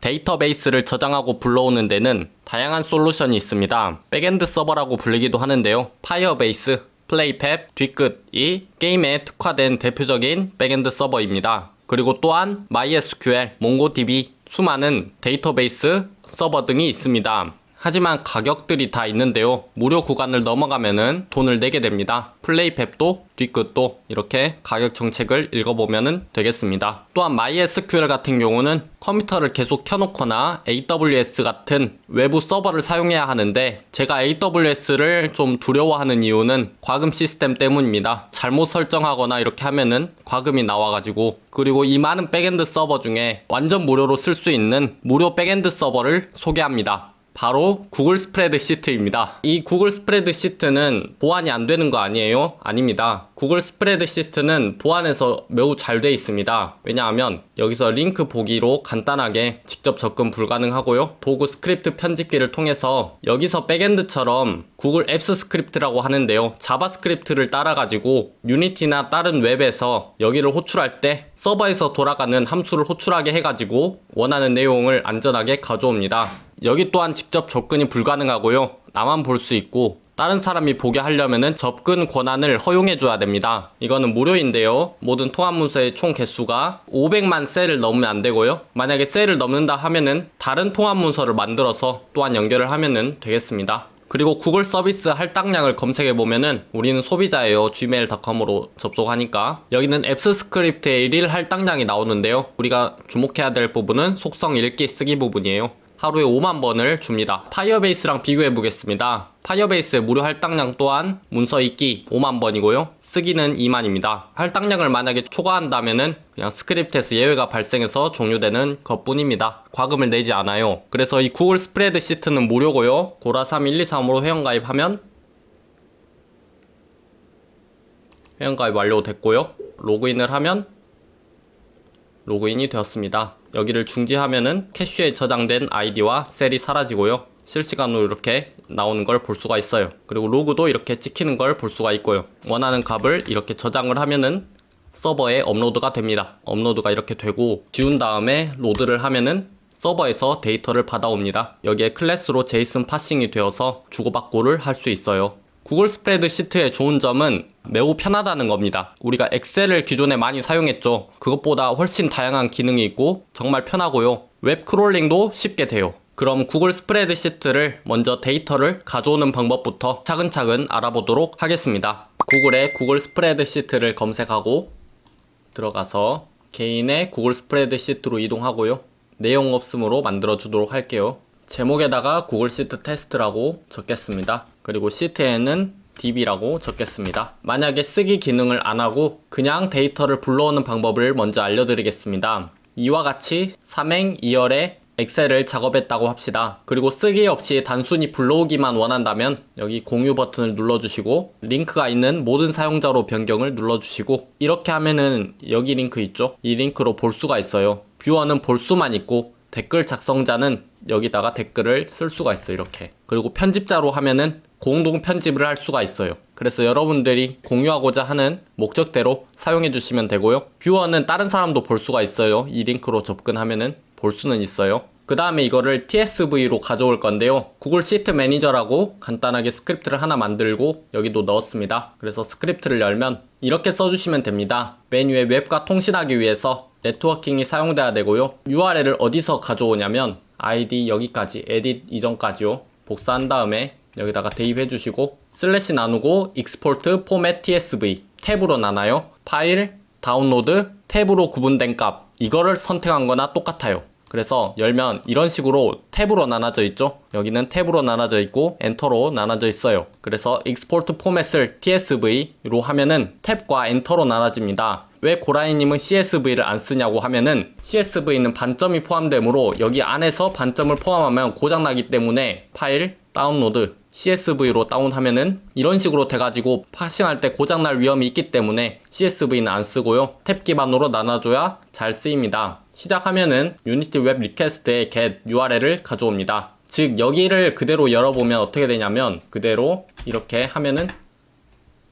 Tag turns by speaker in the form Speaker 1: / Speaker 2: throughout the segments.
Speaker 1: 데이터베이스를 저장하고 불러오는 데는 다양한 솔루션이 있습니다. 백엔드 서버라고 불리기도 하는데요. 파이어베이스, 플레이팹, 뒤끝이 게임에 특화된 대표적인 백엔드 서버입니다. 그리고 또한 MySQL, MongoDB, 수많은 데이터베이스 서버 등이 있습니다. 하지만 가격들이 다 있는데요. 무료 구간을 넘어가면은 돈을 내게 됩니다. 플레이팹도 뒤끝도 이렇게 가격 정책을 읽어보면 되겠습니다. 또한 MySQL 같은 경우는 컴퓨터를 계속 켜놓거나 AWS 같은 외부 서버를 사용해야 하는데 제가 AWS를 좀 두려워하는 이유는 과금 시스템 때문입니다. 잘못 설정하거나 이렇게 하면은 과금이 나와가지고 그리고 이 많은 백엔드 서버 중에 완전 무료로 쓸 수 있는 무료 백엔드 서버를 소개합니다. 바로 구글 스프레드 시트입니다. 이 구글 스프레드 시트는 보안이 안 되는 거 아니에요? 아닙니다. 구글 스프레드 시트는 보안에서 매우 잘 돼 있습니다. 왜냐하면 여기서 링크 보기로 간단하게 직접 접근 불가능하고요. 도구 스크립트 편집기를 통해서 여기서 백엔드처럼 구글 앱스 스크립트라고 하는데요. 자바스크립트를 따라가지고 유니티나 다른 웹에서 여기를 호출할 때 서버에서 돌아가는 함수를 호출하게 해가지고 원하는 내용을 안전하게 가져옵니다. 여기 또한 직접 접근이 불가능하고요. 나만 볼 수 있고 다른 사람이 보게 하려면은 접근 권한을 허용해 줘야 됩니다. 이거는 무료인데요. 모든 통합 문서의 총 개수가 500만 셀을 넘으면 안 되고요. 만약에 셀을 넘는다 하면은 다른 통합 문서를 만들어서 또한 연결을 하면은 되겠습니다. 그리고 구글 서비스 할당량을 검색해 보면은 우리는 소비자예요. gmail.com으로 접속하니까 여기는 앱스 스크립트의 1일 할당량이 나오는데요. 우리가 주목해야 될 부분은 속성 읽기 쓰기 부분이에요. 하루에 5만 번을 줍니다. 파이어베이스랑 비교해 보겠습니다. 파이어베이스의 무료 할당량 또한 문서 읽기 5만 번이고요. 쓰기는 2만입니다. 할당량을 만약에 초과한다면은 그냥 스크립트에서 예외가 발생해서 종료되는 것뿐입니다. 과금을 내지 않아요. 그래서 이 구글 스프레드 시트는 무료고요. 고라3 1 2 3으로 회원가입하면 회원가입 완료됐고요. 로그인을 하면 로그인이 되었습니다. 여기를 중지하면은 캐시에 저장된 아이디와 셀이 사라지고요. 실시간으로 이렇게 나오는 걸 볼 수가 있어요. 그리고 로그도 이렇게 찍히는 걸 볼 수가 있고요. 원하는 값을 이렇게 저장을 하면은 서버에 업로드가 됩니다. 업로드가 이렇게 되고 지운 다음에 로드를 하면은 서버에서 데이터를 받아옵니다. 여기에 클래스로 제이슨 파싱이 되어서 주고받고를 할 수 있어요. 구글 스프레드 시트의 좋은 점은 매우 편하다는 겁니다. 우리가 엑셀을 기존에 많이 사용했죠. 그것보다 훨씬 다양한 기능이 있고 정말 편하고요. 웹 크롤링도 쉽게 돼요. 그럼 구글 스프레드 시트를 먼저 데이터를 가져오는 방법부터 차근차근 알아보도록 하겠습니다. 구글에 구글 스프레드 시트를 검색하고 들어가서 개인의 구글 스프레드 시트로 이동하고요. 내용 없음으로 만들어 주도록 할게요. 제목에다가 구글 시트 테스트라고 적겠습니다. 그리고 시트에는 db라고 적겠습니다. 만약에 쓰기 기능을 안 하고 그냥 데이터를 불러오는 방법을 먼저 알려드리겠습니다. 이와 같이 3행 2열에 엑셀을 작업했다고 합시다. 그리고 쓰기 없이 단순히 불러오기만 원한다면 여기 공유 버튼을 눌러주시고 링크가 있는 모든 사용자로 변경을 눌러주시고 이렇게 하면은 여기 링크 있죠? 이 링크로 볼 수가 있어요. 뷰어는 볼 수만 있고 댓글 작성자는 여기다가 댓글을 쓸 수가 있어요. 이렇게. 그리고 편집자로 하면은 공동 편집을 할 수가 있어요. 그래서 여러분들이 공유하고자 하는 목적대로 사용해 주시면 되고요. 뷰어는 다른 사람도 볼 수가 있어요. 이 링크로 접근하면은 볼 수는 있어요. 그 다음에 이거를 TSV로 가져올 건데요. 구글 시트 매니저라고 간단하게 스크립트를 하나 만들고 여기도 넣었습니다. 그래서 스크립트를 열면 이렇게 써주시면 됩니다. 맨 위에 웹과 통신하기 위해서 네트워킹이 사용돼야 되고요. URL을 어디서 가져오냐면 ID 여기까지, edit 이전까지요. 복사한 다음에 여기다가 대입해 주시고 슬래시 나누고 export format tsv 탭으로 나눠요. 파일, 다운로드, 탭으로 구분된 값 이거를 선택한 거나 똑같아요. 그래서 열면 이런 식으로 탭으로 나눠져 있죠. 여기는 탭으로 나눠져 있고 엔터로 나눠져 있어요. 그래서 export format을 tsv로 하면은 탭과 엔터로 나눠집니다. 왜 고라이님은 CSV를 안 쓰냐고 하면은 CSV는 반점이 포함되므로 여기 안에서 반점을 포함하면 고장나기 때문에 파일, 다운로드, CSV로 다운하면은 이런 식으로 돼가지고 파싱할 때 고장날 위험이 있기 때문에 CSV는 안 쓰고요. 탭 기반으로 나눠줘야 잘 쓰입니다. 시작하면은 유니티 웹 리퀘스트에 get URL을 가져옵니다. 즉 여기를 그대로 열어보면 어떻게 되냐면 그대로 이렇게 하면은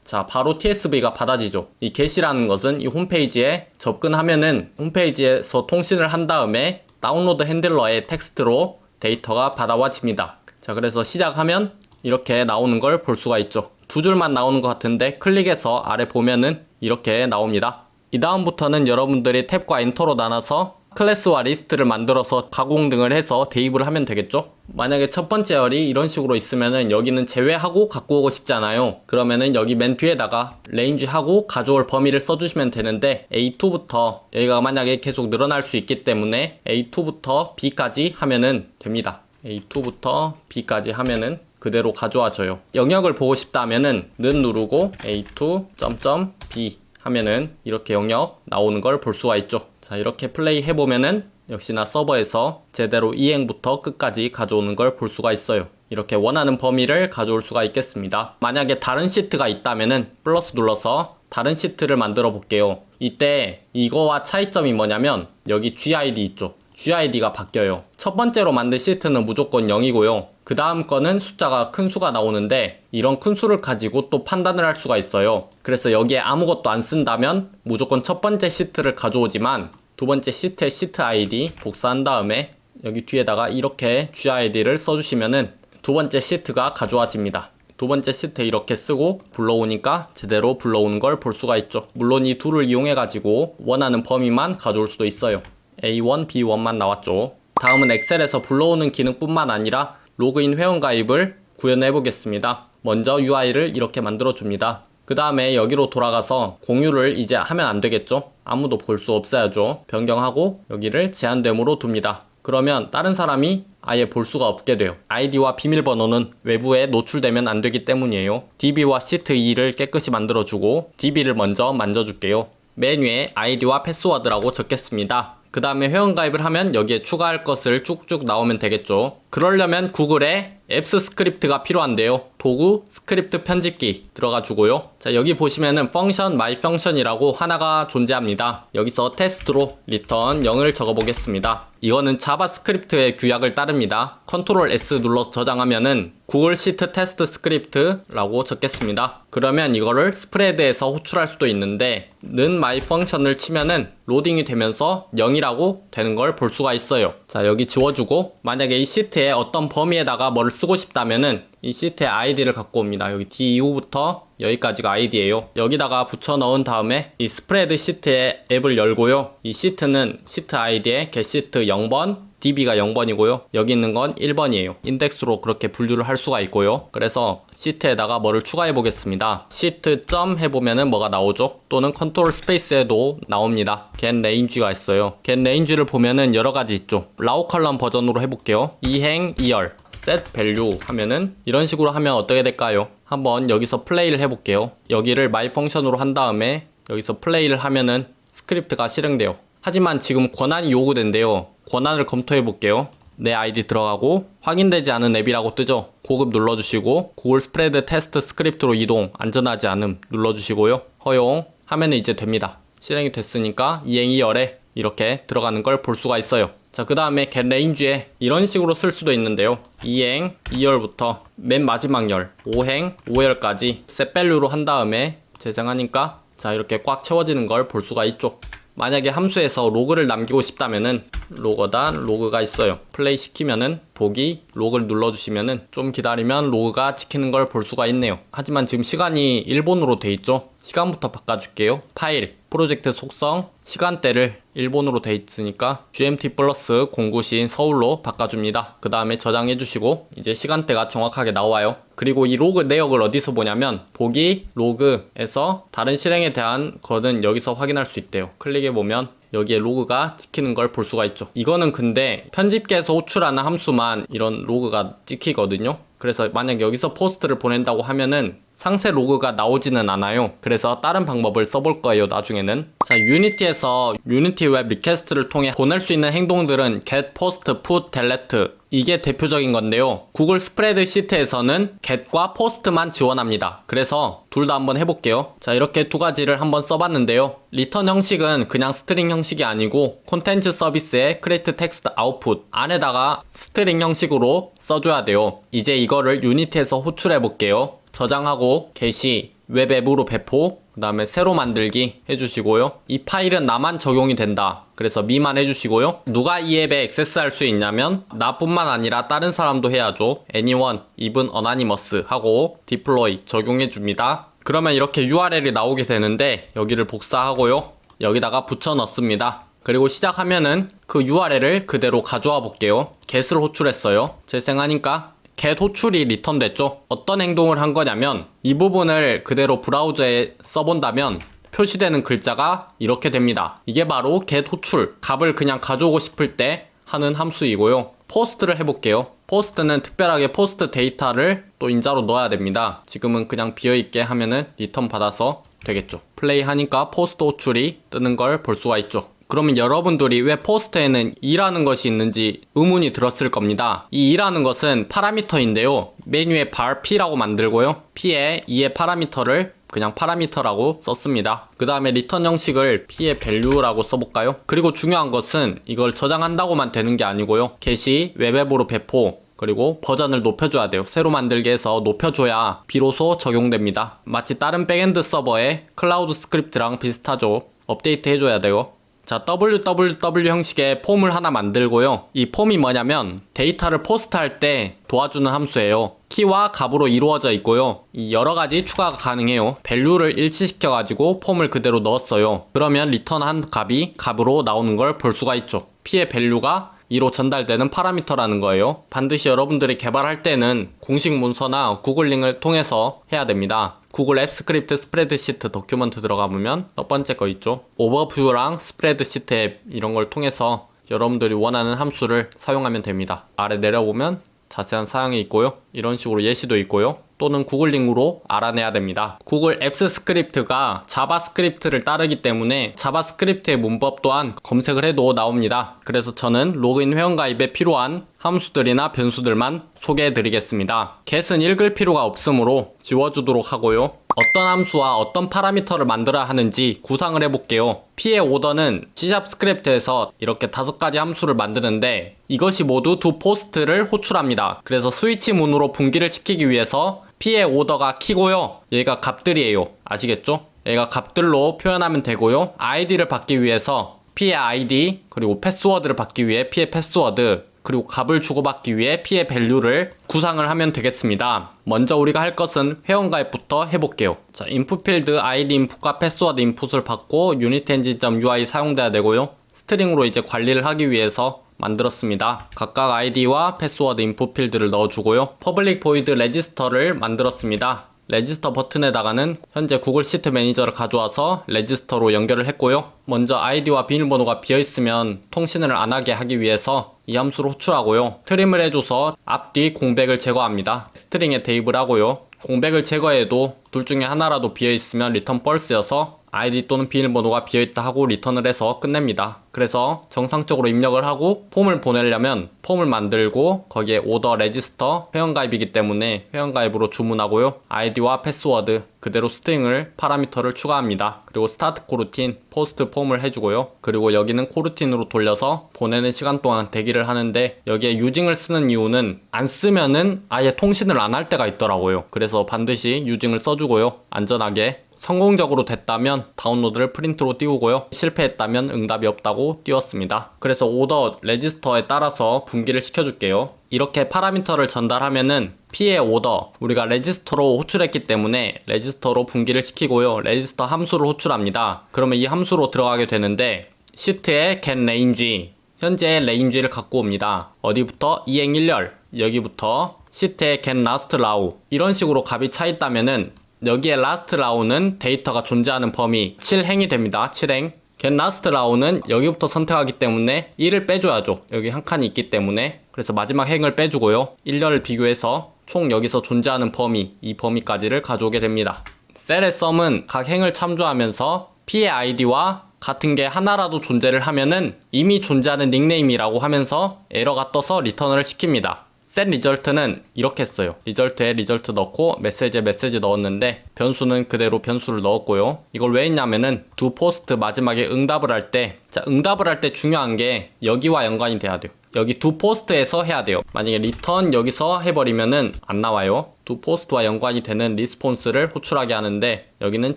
Speaker 1: 자, 바로 TSV가 받아지죠. 이 get이라는 것은 이 홈페이지에 접근하면은 홈페이지에서 통신을 한 다음에 다운로드 핸들러의 텍스트로 데이터가 받아와집니다. 자, 그래서 시작하면 이렇게 나오는 걸 볼 수가 있죠. 두 줄만 나오는 것 같은데 클릭해서 아래 보면은 이렇게 나옵니다. 이 다음부터는 여러분들이 탭과 엔터로 나눠서 클래스와 리스트를 만들어서 가공 등을 해서 대입을 하면 되겠죠? 만약에 첫 번째 열이 이런 식으로 있으면은 여기는 제외하고 갖고 오고 싶잖아요. 그러면은 여기 맨 뒤에다가 range 하고 가져올 범위를 써주시면 되는데 A2부터 여기가 만약에 계속 늘어날 수 있기 때문에 A2부터 B까지 하면은 됩니다. A2부터 B까지 하면은 그대로 가져와줘요. 영역을 보고 싶다면은 는 누르고 A2 점점 B 하면은 이렇게 영역 나오는 걸 볼 수가 있죠. 자, 이렇게 플레이 해보면은 역시나 서버에서 제대로 이행부터 끝까지 가져오는 걸 볼 수가 있어요. 이렇게 원하는 범위를 가져올 수가 있겠습니다. 만약에 다른 시트가 있다면은 플러스 눌러서 다른 시트를 만들어 볼게요. 이때 이거와 차이점이 뭐냐면 여기 GID 있죠. GID가 바뀌어요. 첫 번째로 만든 시트는 무조건 0이고요. 그 다음 거는 숫자가 큰 수가 나오는데 이런 큰 수를 가지고 또 판단을 할 수가 있어요. 그래서 여기에 아무것도 안 쓴다면 무조건 첫 번째 시트를 가져오지만 두 번째 시트의 시트 ID 복사한 다음에 여기 뒤에다가 이렇게 GID를 써주시면은 두 번째 시트가 가져와집니다. 두 번째 시트 이렇게 쓰고 불러오니까 제대로 불러오는 걸 볼 수가 있죠. 물론 이 둘을 이용해 가지고 원하는 범위만 가져올 수도 있어요. A1, B1만 나왔죠. 다음은 엑셀에서 불러오는 기능뿐만 아니라 로그인 회원 가입을 구현해 보겠습니다. 먼저 UI를 이렇게 만들어 줍니다. 그 다음에 여기로 돌아가서 공유를 이제 하면 안 되겠죠? 아무도 볼 수 없어야죠. 변경하고 여기를 제한됨으로 둡니다. 그러면 다른 사람이 아예 볼 수가 없게 돼요. 아이디와 비밀번호는 외부에 노출되면 안 되기 때문이에요. DB와 시트 2를 깨끗이 만들어주고 DB를 먼저 만져줄게요. 메뉴에 아이디와 패스워드라고 적겠습니다. 그 다음에 회원가입을 하면 여기에 추가할 것을 쭉쭉 나오면 되겠죠. 그러려면 구글에 앱스 스크립트가 필요한데요. 도구 스크립트 편집기 들어가 주고요. 자, 여기 보시면은 펑션 마이 펑션이라고 하나가 존재합니다. 여기서 테스트로 리턴 0을 적어 보겠습니다. 이거는 자바스크립트의 규약을 따릅니다. 컨트롤 S 눌러서 저장하면은 구글 시트 테스트 스크립트라고 적겠습니다. 그러면 이거를 스프레드에서 호출할 수도 있는데 는 마이 펑션을 치면은 로딩이 되면서 0이라고 되는 걸 볼 수가 있어요. 자, 여기 지워주고 만약에 이 시트에 어떤 범위에다가 뭐를 쓰고 싶다면은 이 시트의 아이디를 갖고 옵니다. 여기 D 이후부터 여기까지가 아이디예요. 여기다가 붙여 넣은 다음에 이 스프레드 시트의 앱을 열고요. 이 시트는 시트 아이디에 get시트 0번 DB가 0번이고요. 여기 있는 건 1번이에요. 인덱스로 그렇게 분류를 할 수가 있고요. 그래서 시트에다가 뭐를 추가해 보겠습니다. 시트 점 해보면은 뭐가 나오죠? 또는 컨트롤 스페이스에도 나옵니다. get range가 있어요. get range를 보면은 여러 가지 있죠. 라우 컬럼 버전으로 해볼게요. 이행 2열 set value 하면은 이런 식으로 하면 어떻게 될까요? 한번 여기서 플레이를 해볼게요. 여기를 my 펑션으로 한 다음에 여기서 플레이를 하면은 스크립트가 실행돼요. 하지만 지금 권한이 요구된대요. 권한을 검토해 볼게요. 내 아이디 들어가고 확인되지 않은 앱이라고 뜨죠. 고급 눌러주시고 구글 스프레드 테스트 스크립트로 이동 안전하지 않음 눌러주시고요. 허용 하면 이제 됩니다. 실행이 됐으니까 이행 2열에 이렇게 들어가는 걸 볼 수가 있어요. 자, 그 다음에 get range에 이런 식으로 쓸 수도 있는데요. 이행 2열부터 맨 마지막 열 5행 5열까지 set value로 한 다음에 재생하니까 자, 이렇게 꽉 채워지는 걸 볼 수가 있죠. 만약에 함수에서 로그를 남기고 싶다면은 로거단 로그가 있어요. 플레이 시키면은 보기 로그를 눌러주시면은 좀 기다리면 로그가 찍히는 걸 볼 수가 있네요. 하지만 지금 시간이 일본으로 돼 있죠. 시간부터 바꿔줄게요. 파일, 프로젝트 속성, 시간대를 일본으로 돼 있으니까 GMT 플러스 공구시인 서울로 바꿔줍니다. 그 다음에 저장해 주시고 이제 시간대가 정확하게 나와요. 그리고 이 로그 내역을 어디서 보냐면 보기 로그에서 다른 실행에 대한 거는 여기서 확인할 수 있대요. 클릭해 보면 여기에 로그가 찍히는 걸 볼 수가 있죠. 이거는 근데 편집기에서 호출하는 함수만 이런 로그가 찍히거든요. 그래서 만약 여기서 포스트를 보낸다고 하면은 상세 로그가 나오지는 않아요. 그래서 다른 방법을 써볼 거예요, 나중에는. 자, 유니티에서 유니티 웹 리퀘스트를 통해 보낼 수 있는 행동들은 get, post, put, delete 이게 대표적인 건데요. 구글 스프레드 시트에서는 get과 post만 지원합니다. 그래서 둘 다 한번 해볼게요. 자, 이렇게 두 가지를 한번 써봤는데요. 리턴 형식은 그냥 스트링 형식이 아니고 콘텐츠 서비스의 create text output 안에다가 스트링 형식으로 써줘야 돼요. 이제 이거를 유니티에서 호출해 볼게요. 저장하고 게시 웹 앱으로 배포 그 다음에 새로 만들기 해주시고요. 이 파일은 나만 적용이 된다. 그래서 미만 해주시고요. 누가 이 앱에 액세스할 수 있냐면 나뿐만 아니라 다른 사람도 해야죠. anyone, even anonymous 하고 deploy 적용해줍니다. 그러면 이렇게 URL이 나오게 되는데 여기를 복사하고요. 여기다가 붙여 넣습니다. 그리고 시작하면은 그 URL을 그대로 가져와 볼게요. get을 호출했어요. 재생하니까 get 호출이 리턴 됐죠. 어떤 행동을 한 거냐면 이 부분을 그대로 브라우저에 써본다면 표시되는 글자가 이렇게 됩니다. 이게 바로 get 호출. 값을 그냥 가져오고 싶을 때 하는 함수이고요. 포스트를 해볼게요. 포스트는 특별하게 포스트 데이터를 또 인자로 넣어야 됩니다. 지금은 그냥 비어있게 하면은 리턴 받아서 되겠죠. 플레이 하니까 포스트 호출이 뜨는 걸 볼 수가 있죠. 그러면 여러분들이 왜 포스트에는 2라는 것이 있는지 의문이 들었을 겁니다. 이 2라는 것은 파라미터인데요. 메뉴에 bar p라고 만들고요. p에 2의 파라미터를 그냥 파라미터라고 썼습니다. 그 다음에 리턴 형식을 p의 value라고 써볼까요? 그리고 중요한 것은 이걸 저장한다고만 되는 게 아니고요. get이 웹앱으로 배포, 그리고 버전을 높여줘야 돼요. 새로 만들게 해서 높여줘야 비로소 적용됩니다. 마치 다른 백엔드 서버의 클라우드 스크립트랑 비슷하죠. 업데이트 해줘야 돼요. 자, www 형식의 폼을 하나 만들고요. 이 폼이 뭐냐면 데이터를 포스트할 때 도와주는 함수예요. 키와 값으로 이루어져 있고요. 이 여러 가지 추가가 가능해요. 밸류를 일치시켜 가지고 폼을 그대로 넣었어요. 그러면 리턴한 값이 값으로 나오는 걸 볼 수가 있죠. p의 밸류가 2로 전달되는 파라미터라는 거예요. 반드시 여러분들이 개발할 때는 공식 문서나 구글링을 통해서 해야 됩니다. 구글 앱 스크립트 스프레드시트 도큐먼트 들어가 보면 첫 번째 거 있죠. 오버뷰랑 스프레드시트 앱 이런 걸 통해서 여러분들이 원하는 함수를 사용하면 됩니다. 아래 내려보면 자세한 사양이 있고요. 이런 식으로 예시도 있고요. 또는 구글링으로 알아내야 됩니다. 구글 앱스 스크립트가 자바스크립트를 따르기 때문에 자바스크립트의 문법 또한 검색을 해도 나옵니다. 그래서 저는 로그인 회원가입에 필요한 함수들이나 변수들만 소개해 드리겠습니다. get은 읽을 필요가 없으므로 지워주도록 하고요. 어떤 함수와 어떤 파라미터를 만들어야 하는지 구상을 해볼게요. p의 오더는 C샵 스크립트에서 이렇게 다섯 가지 함수를 만드는데 이것이 모두 두 포스트를 호출합니다. 그래서 스위치 문으로 분기를 시키기 위해서 p의 오더가 키고요. 얘가 값들이에요. 아시겠죠? 얘가 값들로 표현하면 되고요. id를 받기 위해서 p의 id 그리고 패스워드를 받기 위해 p의 패스워드 그리고 값을 주고받기 위해 p의 밸류를 구상을 하면 되겠습니다. 먼저 우리가 할 것은 회원가입부터 해볼게요. 자, 인풋 필드 id 인풋과 패스워드 인풋을 받고 unitengine.ui 사용돼야 되고요. 스트링으로 이제 관리를 하기 위해서 만들었습니다. 각각 아이디와 패스워드 인풋 필드를 넣어주고요. 퍼블릭 보이드 레지스터를 만들었습니다. 레지스터 버튼에다가는 현재 구글 시트 매니저를 가져와서 레지스터로 연결을 했고요. 먼저 아이디와 비밀번호가 비어있으면 통신을 안 하게 하기 위해서 이 함수를 호출하고요. 트림을 해줘서 앞뒤 공백을 제거합니다. 스트링에 대입을 하고요. 공백을 제거해도 둘 중에 하나라도 비어있으면 리턴 펄스여서 아이디 또는 비밀번호가 비어있다 하고 리턴을 해서 끝냅니다. 그래서 정상적으로 입력을 하고 폼을 보내려면 폼을 만들고 거기에 오더 레지스터 회원가입이기 때문에 회원가입으로 주문하고요. 아이디와 패스워드 그대로 스트링을 파라미터를 추가합니다. 그리고 스타트 코루틴, 포스트 폼을 해주고요. 그리고 여기는 코루틴으로 돌려서 보내는 시간 동안 대기를 하는데 여기에 유징을 쓰는 이유는 안 쓰면은 아예 통신을 안 할 때가 있더라고요. 그래서 반드시 유징을 써주고요. 안전하게 성공적으로 됐다면 다운로드를 프린트로 띄우고요. 실패했다면 응답이 없다고 띄웠습니다. 그래서 오더 레지스터에 따라서 분기를 시켜줄게요. 이렇게 파라미터를 전달하면은 P의 오더 우리가 레지스터로 호출했기 때문에 레지스터로 분기를 시키고요. 레지스터 함수를 호출합니다. 그러면 이 함수로 들어가게 되는데 시트에 get range 현재 range를 갖고 옵니다. 어디부터 이행 1열 여기부터 시트에 get last row 이런 식으로 값이 차 있다면은 여기에 last row는 데이터가 존재하는 범위 7행이 됩니다. 7행. get last row는 여기부터 선택하기 때문에 1을 빼줘야죠. 여기 한 칸이 있기 때문에. 그래서 마지막 행을 빼주고요. 1렬을 비교해서 총 여기서 존재하는 범위, 이 범위까지를 가져오게 됩니다. 셀의 썸은 각 행을 참조하면서 P의 아이디와 같은 게 하나라도 존재를 하면은 이미 존재하는 닉네임이라고 하면서 에러가 떠서 리턴을 시킵니다. 셋 리절트는 이렇게 했어요. 리절트에 리절트 넣고 메시지에 메시지 넣었는데 변수는 그대로 변수를 넣었고요. 이걸 왜 했냐면은 두 포스트 마지막에 응답을 할 때, 자, 응답을 할 때 중요한 게 여기와 연관이 돼야 돼요. 여기 두 포스트에서 해야 돼요. 만약에 리턴 여기서 해버리면은 안 나와요. 두 포스트와 연관이 되는 리스폰스를 호출하게 하는데 여기는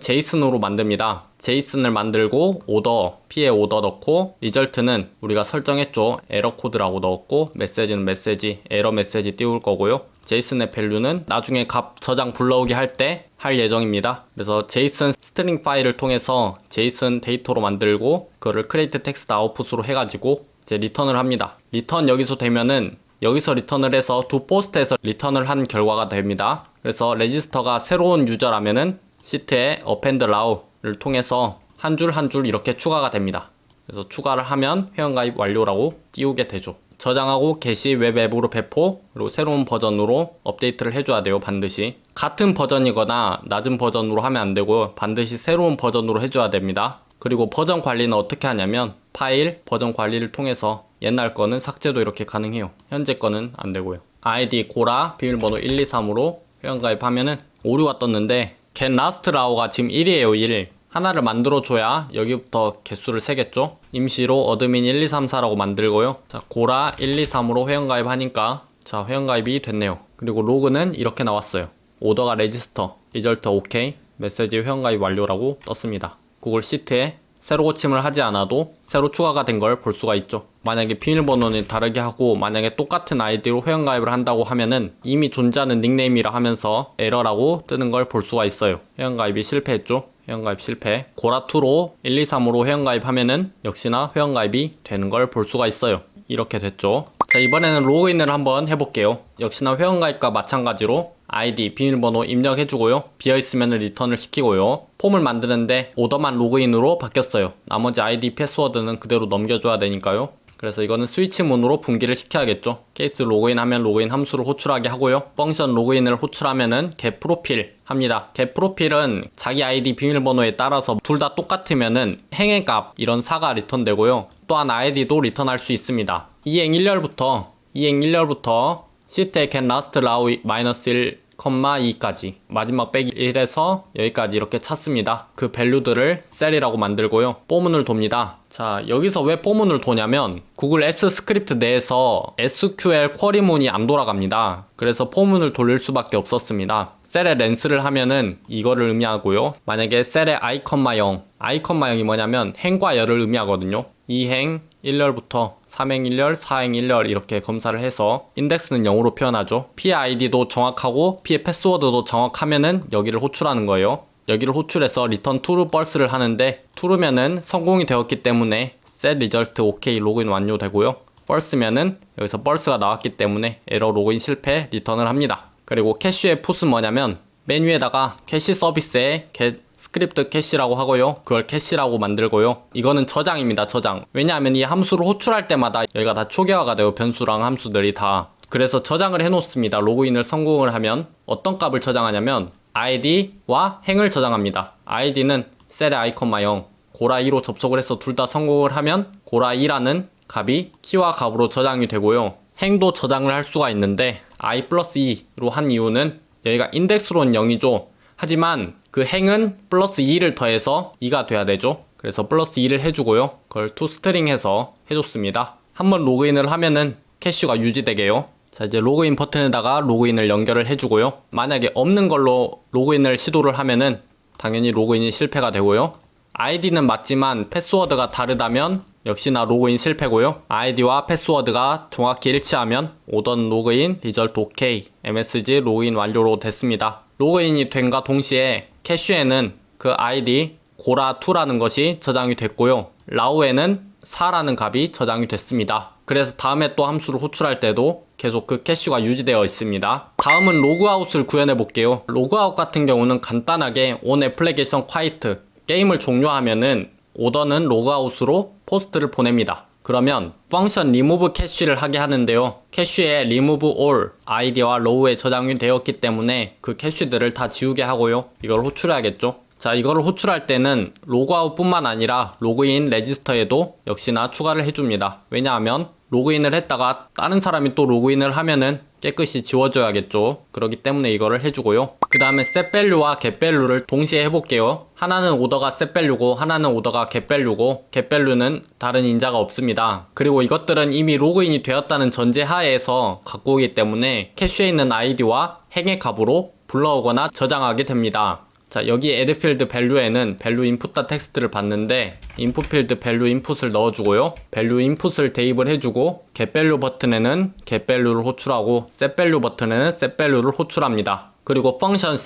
Speaker 1: 제이슨으로 만듭니다. 제이슨을 만들고 오더, P에 오더 넣고 리절트는 우리가 설정했죠. 에러 코드라고 넣었고 메시지는 메시지, 에러 메시지 띄울 거고요. 제이슨의 밸류는 나중에 값 저장 불러오기 할 때 할 예정입니다. 그래서 제이슨 스트링 파일을 통해서 제이슨 데이터로 만들고 그거를 크레이트 텍스트 아웃풋으로 해가지고 이제 리턴을 합니다. 리턴 여기서 되면은 여기서 리턴을 해서 두 포스트에서 리턴을 한 결과가 됩니다. 그래서 레지스터가 새로운 유저라면은 시트에 append now를 통해서 한줄 한 줄 이렇게 추가가 됩니다. 그래서 추가를 하면 회원가입 완료라고 띄우게 되죠. 저장하고 게시 웹 앱으로 배포 그리고 새로운 버전으로 업데이트를 해줘야 돼요 반드시 같은 버전이거나 낮은 버전으로 하면 안 되고 반드시 새로운 버전으로 해줘야 됩니다 그리고 버전 관리는 어떻게 하냐면 파일 버전 관리를 통해서 옛날 거는 삭제도 이렇게 가능해요. 현재 거는 안 되고요. 아이디 고라 비밀번호 123으로 회원가입하면은 오류가 떴는데 get last row가 지금 1이에요 1 하나를 만들어줘야 여기부터 개수를 세겠죠? 임시로 어드민 1234라고 만들고요. 자 고라 123으로 회원가입 하니까 자 회원가입이 됐네요. 그리고 로그는 이렇게 나왔어요. 오더가 레지스터 리절트 오케이 메시지 회원가입 완료라고 떴습니다. 구글 시트에 새로 고침을 하지 않아도 새로 추가가 된 걸 볼 수가 있죠. 만약에 비밀번호는 다르게 하고 만약에 똑같은 아이디로 회원가입을 한다고 하면은 이미 존재하는 닉네임이라 하면서 에러라고 뜨는 걸 볼 수가 있어요. 회원가입이 실패했죠. 회원가입 실패. 고라2로 123으로 회원가입하면은 역시나 회원가입이 되는 걸 볼 수가 있어요. 이렇게 됐죠. 자, 이번에는 로그인을 한번 해볼게요. 역시나 회원가입과 마찬가지로 아이디, 비밀번호 입력해주고요. 비어있으면 리턴을 시키고요. 폼을 만드는데 오더만 로그인으로 바뀌었어요. 나머지 아이디, 패스워드는 그대로 넘겨줘야 되니까요. 그래서 이거는 스위치 문으로 분기를 시켜야겠죠. 케이스 로그인하면 로그인 함수를 호출하게 하고요. 펑션 로그인을 호출하면은 get 프로필 합니다. get 프로필은 자기 아이디 비밀번호에 따라서 둘 다 똑같으면은 행의 값 이런 사가 리턴되고요. 또한 아이디도 리턴할 수 있습니다. 이행 1열부터 이행 1열부터 시트의 get last row 마이너스 1 2까지 마지막 빼기 1에서 여기까지 이렇게 찾습니다. 그 밸류들을 셀이라고 만들고요. 포문을 돕니다. 자 여기서 왜 포문을 도냐면 구글 앱스 스크립트 내에서 SQL 쿼리문이 안 돌아갑니다. 그래서 포문을 돌릴 수밖에 없었습니다. 셀에 렌스를 하면은 이거를 의미하고요. 만약에 셀에 i, 0 i, 0이 뭐냐면 행과 열을 의미하거든요. 이행 1열부터 3행 1열, 4행 1열 이렇게 검사를 해서 인덱스는 0으로 표현하죠. P의 아이디도 정확하고 P의 패스워드도 정확하면은 여기를 호출하는 거예요. 여기를 호출해서 return true false를 하는데 true면은 성공이 되었기 때문에 set result OK 로그인 완료되고요. false면은 여기서 false가 나왔기 때문에 에러 로그인 실패 리턴을 합니다. 그리고 캐시의 풋은 뭐냐면 메뉴에다가 캐시 서비스에 get 스크립트 캐시라고 하고요. 그걸 캐시라고 만들고요. 이거는 저장입니다. 저장. 왜냐하면 이 함수를 호출할 때마다 여기가 다 초기화가 되고 변수랑 함수들이 다 그래서 저장을 해놓습니다. 로그인을 성공을 하면 어떤 값을 저장하냐면 id와 행을 저장합니다. id는 셀의 i, 0 고라 2로 접속을 해서 둘 다 성공을 하면 고라 2라는 값이 키와 값으로 저장이 되고요. 행도 저장을 할 수가 있는데 i 플러스 2로 한 이유는 여기가 인덱스로는 0이죠. 하지만 그 행은 플러스 2를 더해서 2가 돼야 되죠. 그래서 플러스 2를 해주고요. 그걸 string 해서 해줬습니다. 한번 로그인을 하면은 캐시가 유지되게요. 자 이제 로그인 버튼에다가 로그인을 연결을 해주고요. 만약에 없는 걸로 로그인을 시도를 하면은 당연히 로그인이 실패가 되고요. 아이디는 맞지만 패스워드가 다르다면 역시나 로그인 실패고요. 아이디와 패스워드가 정확히 일치하면 오던 로그인 리절트 OK MSG 로그인 완료로 됐습니다. 로그인이 된과 동시에 캐쉬에는 그 아이디 고라2라는 것이 저장이 됐고요. 라우에는 4라는 값이 저장이 됐습니다. 그래서 다음에 또 함수를 호출할 때도 계속 그 캐시가 유지되어 있습니다. 다음은 로그아웃을 구현해 볼게요. 로그아웃 같은 경우는 간단하게 on application quiet 게임을 종료하면은 오더는 로그아웃으로 포스트를 보냅니다. 그러면 펑션 remove 캐시를 하게 하는데요. 캐시에 remove all 아이디와 로우에 저장이 되었기 때문에 그 캐시들을 다 지우게 하고요. 이걸 호출해야겠죠. 자, 이거를 호출할 때는 로그아웃 뿐만 아니라 로그인 레지스터에도 역시나 추가를 해줍니다. 왜냐하면 로그인을 했다가 다른 사람이 또 로그인을 하면은 깨끗이 지워줘야겠죠. 그렇기 때문에 이거를 해주고요. 그 다음에 setvalue와 getvalue를 동시에 해볼게요. 하나는 오더가 setvalue고 하나는 오더가 getvalue고 getvalue는 다른 인자가 없습니다. 그리고 이것들은 이미 로그인이 되었다는 전제 하에서 갖고 오기 때문에 캐시에 있는 아이디와 행의 값으로 불러오거나 저장하게 됩니다. 자 여기 field value에는 value input 텍스트를 받는데 input field value input을 넣어주고요. value input을 대입을 해주고 value 버튼에는 value를 호출하고 value 버튼에는 value를 호출합니다. 그리고 펑션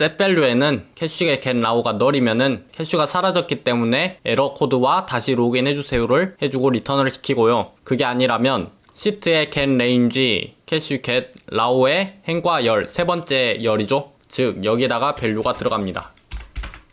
Speaker 1: 캐쉬가 get now가 널이면은 캐쉬가 사라졌기 때문에 에러 코드와 다시 로그인 해주세요를 해주고 리턴을 시키고요. 그게 아니라면 시트의 get range 캐쉬 get now의 행과 열 세 번째 열이죠? 즉 여기다가 밸류가 들어갑니다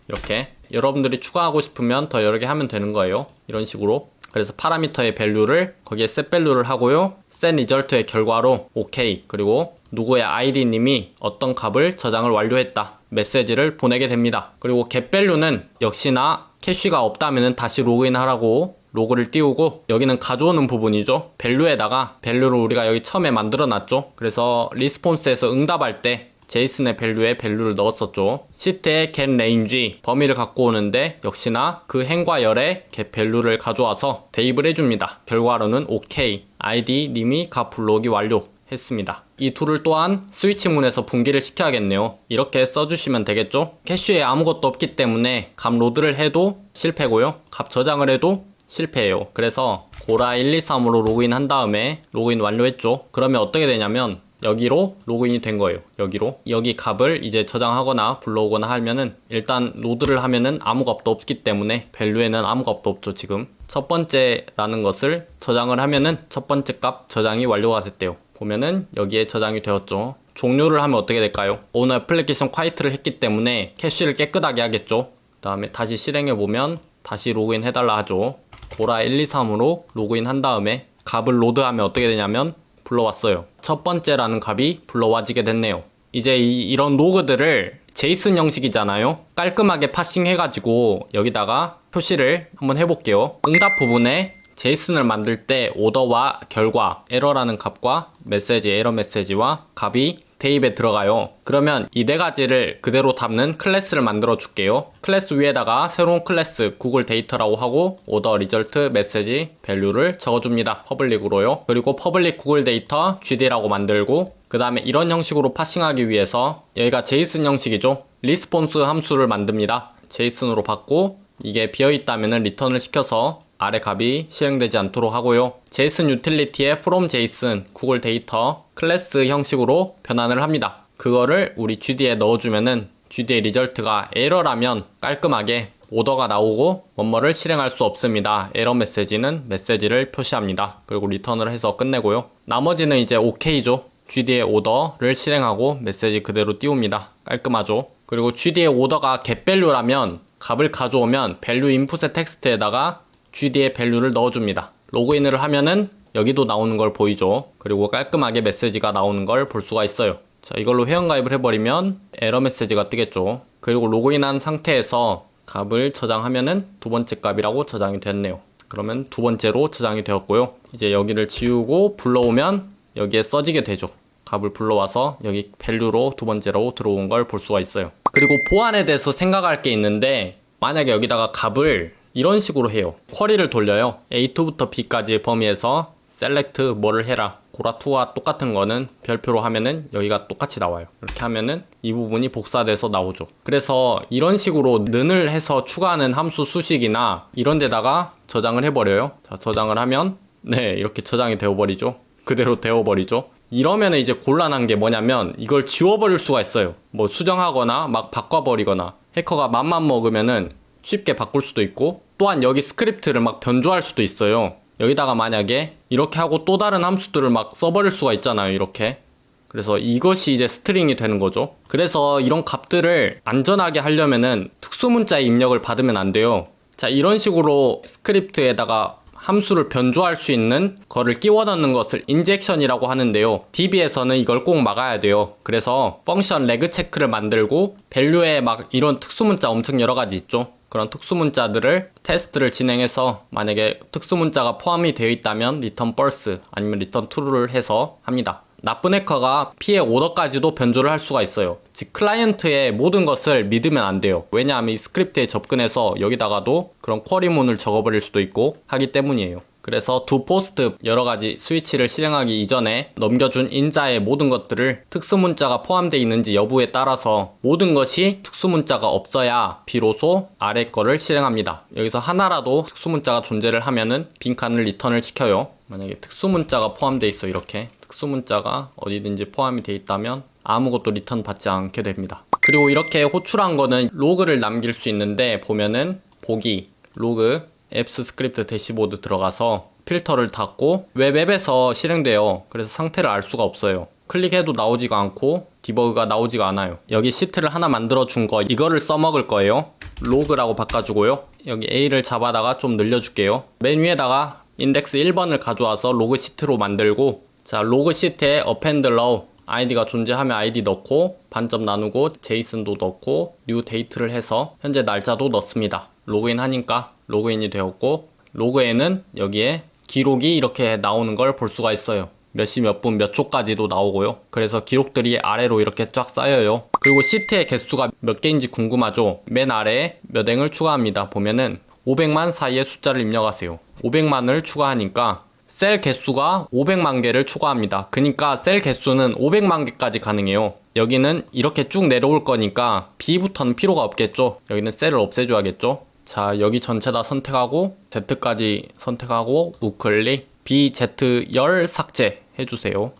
Speaker 1: 이렇게 여러분들이 추가하고 싶으면 더 여러 개 하면 되는 거예요. 이런 식으로. 그래서 파라미터의 밸류를 거기에 set 밸류를 하고요. set result의 결과로 OK. 그리고 누구의 id님이 어떤 값을 저장을 완료했다. 메시지를 보내게 됩니다. 그리고 get 밸류는 역시나 캐쉬가 없다면 다시 로그인 하라고 로그를 띄우고 여기는 가져오는 부분이죠. 밸류에다가 밸류를 우리가 여기 처음에 만들어 놨죠. 그래서 리스폰스에서 응답할 때 제이슨의 밸류에 밸류를 넣었었죠. 시트의 get range 범위를 갖고 오는데 역시나 그 행과 열에 get 밸류를 가져와서 대입을 해줍니다. 결과로는 OK, id 님이 값 불러오기 완료. 했습니다. 이 툴을 또한 스위치 문에서 분기를 시켜야겠네요. 이렇게 써주시면 되겠죠? 캐쉬에 아무것도 없기 때문에 값 로드를 해도 실패고요. 값 저장을 해도 실패해요. 그래서 고라 123으로 로그인 한 다음에 로그인 완료했죠. 그러면 어떻게 되냐면 여기로 로그인이 된 거예요. 여기로. 여기 값을 이제 저장하거나 불러오거나 하면은 일단 로드를 하면은 아무 값도 없기 때문에 밸류에는 아무 값도 없죠, 지금. 첫 번째라는 것을 저장을 하면은 첫 번째 값 저장이 완료가 됐대요. 보면은 여기에 저장이 되었죠. 종료를 하면 어떻게 될까요? 오늘 애플리케이션 콰이트를 했기 때문에 캐시를 깨끗하게 하겠죠. 그 다음에 다시 실행해 보면 다시 로그인 해달라 하죠. 고라 123으로 로그인 한 다음에 값을 로드하면 어떻게 되냐면 불러왔어요. 첫 번째라는 값이 불러와지게 됐네요. 이제 이, 런 로그들을 제이슨 형식이잖아요. 깔끔하게 파싱 해가지고 여기다가 표시를 한번 해볼게요. 응답 부분에 제이슨을 만들 때 오더와 결과, 에러라는 값과 메시지, 에러 메시지와 값이 대입에 들어가요. 그러면 이 네 가지를 그대로 담는 클래스를 만들어 줄게요. 클래스 위에다가 새로운 클래스 구글 데이터라고 하고 오더 리절트 메시지 밸류를 적어줍니다. 퍼블릭으로요. 그리고 퍼블릭 구글 데이터 GD라고 만들고 그 다음에 이런 형식으로 파싱하기 위해서 여기가 제이슨 형식이죠. 리스폰스 함수를 만듭니다. 제이슨으로 받고 이게 비어있다면 리턴을 시켜서 아래 값이 실행되지 않도록 하고요. 제이슨 유틸리티의 from JSON 구글 데이터 클래스 형식으로 변환을 합니다. 그거를 우리 GD에 넣어주면은 GD의 리절트가 에러라면 깔끔하게 오더가 나오고 뭐뭐를 실행할 수 없습니다. 에러 메시지는 메시지를 표시합니다. 그리고 리턴을 해서 끝내고요. 나머지는 이제 OK죠. GD의 오더를 실행하고 메시지 그대로 띄웁니다. 깔끔하죠. 그리고 GD의 오더가 getValue라면 값을 가져오면 value 인풋의 텍스트에다가 GD의 밸류를 넣어줍니다. 로그인을 하면은 여기도 나오는 걸 보이죠. 그리고 깔끔하게 메시지가 나오는 걸 볼 수가 있어요. 자, 이걸로 회원가입을 해버리면 에러 메시지가 뜨겠죠. 그리고 로그인한 상태에서 값을 저장하면은 두 번째 값이라고 저장이 됐네요. 그러면 두 번째로 저장이 되었고요. 이제 여기를 지우고 불러오면 여기에 써지게 되죠. 값을 불러와서 여기 밸류로 두 번째로 들어온 걸 볼 수가 있어요. 그리고 보안에 대해서 생각할 게 있는데 만약에 여기다가 값을 이런 식으로 해요. 쿼리를 돌려요. A2부터 B까지의 범위에서 select 뭐를 해라. 고라2와 똑같은 거는 별표로 하면은 여기가 똑같이 나와요. 이렇게 하면은 이 부분이 복사돼서 나오죠. 그래서 이런 식으로 는을 해서 추가하는 함수 수식이나 이런 데다가 저장을 해버려요. 자, 저장을 하면 네, 이렇게 저장이 되어버리죠. 그대로 되어버리죠. 이러면 이제 곤란한 게 뭐냐면 이걸 지워버릴 수가 있어요. 뭐 수정하거나 막 바꿔버리거나 해커가 맘만 먹으면은 쉽게 바꿀 수도 있고 또한 여기 스크립트를 막 변조할 수도 있어요. 여기다가 만약에 이렇게 하고 또 다른 함수들을 막 써버릴 수가 있잖아요. 이렇게. 그래서 이것이 이제 스트링이 되는 거죠. 그래서 이런 값들을 안전하게 하려면은 특수 문자의 입력을 받으면 안 돼요. 자, 이런 식으로 스크립트에다가 함수를 변조할 수 있는 거를 끼워 넣는 것을 인젝션이라고 하는데요. DB에서는 이걸 꼭 막아야 돼요. 그래서 펑션 레그 체크를 만들고 밸류에 막 이런 특수 문자 엄청 여러 가지 있죠. 그런 특수 문자들을 테스트를 진행해서 만약에 특수 문자가 포함이 되어 있다면 리턴 벌스 아니면 리턴 true를 해서 합니다. 나쁜 해커가 피해 오더까지도 변조를 할 수가 있어요. 즉 클라이언트의 모든 것을 믿으면 안 돼요. 왜냐하면 이 스크립트에 접근해서 여기다가도 그런 쿼리문을 적어버릴 수도 있고 하기 때문이에요. 그래서 두 포스트 여러 가지 스위치를 실행하기 이전에 넘겨준 인자의 모든 것들을 특수 문자가 포함되어 있는지 여부에 따라서 모든 것이 특수 문자가 없어야 비로소 아래 거를 실행합니다. 여기서 하나라도 특수 문자가 존재를 하면은 빈칸을 리턴을 시켜요. 만약에 특수 문자가 포함되어 있어 이렇게 특수 문자가 어디든지 포함이 되어 있다면 아무것도 리턴 받지 않게 됩니다. 그리고 이렇게 호출한 거는 로그를 남길 수 있는데 보면은 보기 로그 앱스 스크립트 대시보드 들어가서 필터를 닫고 웹 앱에서 실행돼요. 그래서 상태를 알 수가 없어요. 클릭해도 나오지가 않고 디버그가 나오지가 않아요. 여기 시트를 하나 만들어 준 거 이거를 써먹을 거예요. 로그라고 바꿔주고요. 여기 A를 잡아다가 좀 늘려줄게요. 맨 위에다가 인덱스 1번을 가져와서 로그 시트로 만들고 자 로그 시트에 append row 아이디가 존재하면 아이디 넣고 반점 나누고 제이슨도 넣고 뉴 데이트를 해서 현재 날짜도 넣습니다. 로그인 하니까 로그인이 되었고 로그에는 여기에 기록이 이렇게 나오는 걸 볼 수가 있어요. 몇 시 몇 분 몇 초까지도 나오고요. 그래서 기록들이 아래로 이렇게 쫙 쌓여요. 그리고 시트의 개수가 몇 개인지 궁금하죠? 맨 아래에 몇 행을 추가합니다. 보면은 500만 사이의 숫자를 입력하세요. 500만을 추가하니까 셀 개수가 500만 개를 추가합니다. 그러니까 셀 개수는 500만 개까지 가능해요. 여기는 이렇게 쭉 내려올 거니까 B부터는 필요가 없겠죠. 여기는 셀을 없애줘야겠죠. 자, 여기 전체 다 선택하고 Z까지 선택하고 우클릭 B, Z 열 삭제 해주세요.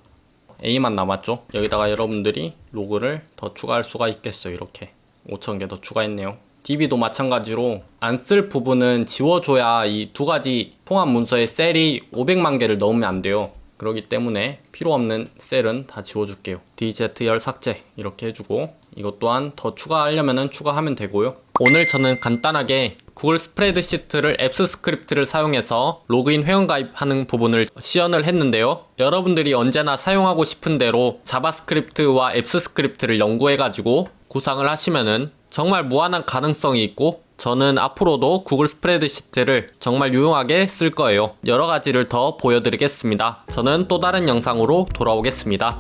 Speaker 1: A만 남았죠. 여기다가 여러분들이 로그를 더 추가할 수가 있겠어요. 이렇게 5,000개 더 추가했네요. DB도 마찬가지로 안 쓸 부분은 지워줘야 이 두 가지 통합 문서에 셀이 500만 개를 넣으면 안 돼요. 그렇기 때문에 필요 없는 셀은 다 지워줄게요. DZ 열 삭제 이렇게 해주고 이것 또한 더 추가하려면 추가하면 되고요. 오늘 저는 간단하게 구글 스프레드시트를 앱스 스크립트를 사용해서 로그인 회원 가입하는 부분을 시연을 했는데요. 여러분들이 언제나 사용하고 싶은 대로 자바스크립트와 앱스 스크립트를 연구해가지고 구상을 하시면은 정말 무한한 가능성이 있고 저는 앞으로도 구글 스프레드시트를 정말 유용하게 쓸 거예요. 여러 가지를 더 보여드리겠습니다. 저는 또 다른 영상으로 돌아오겠습니다.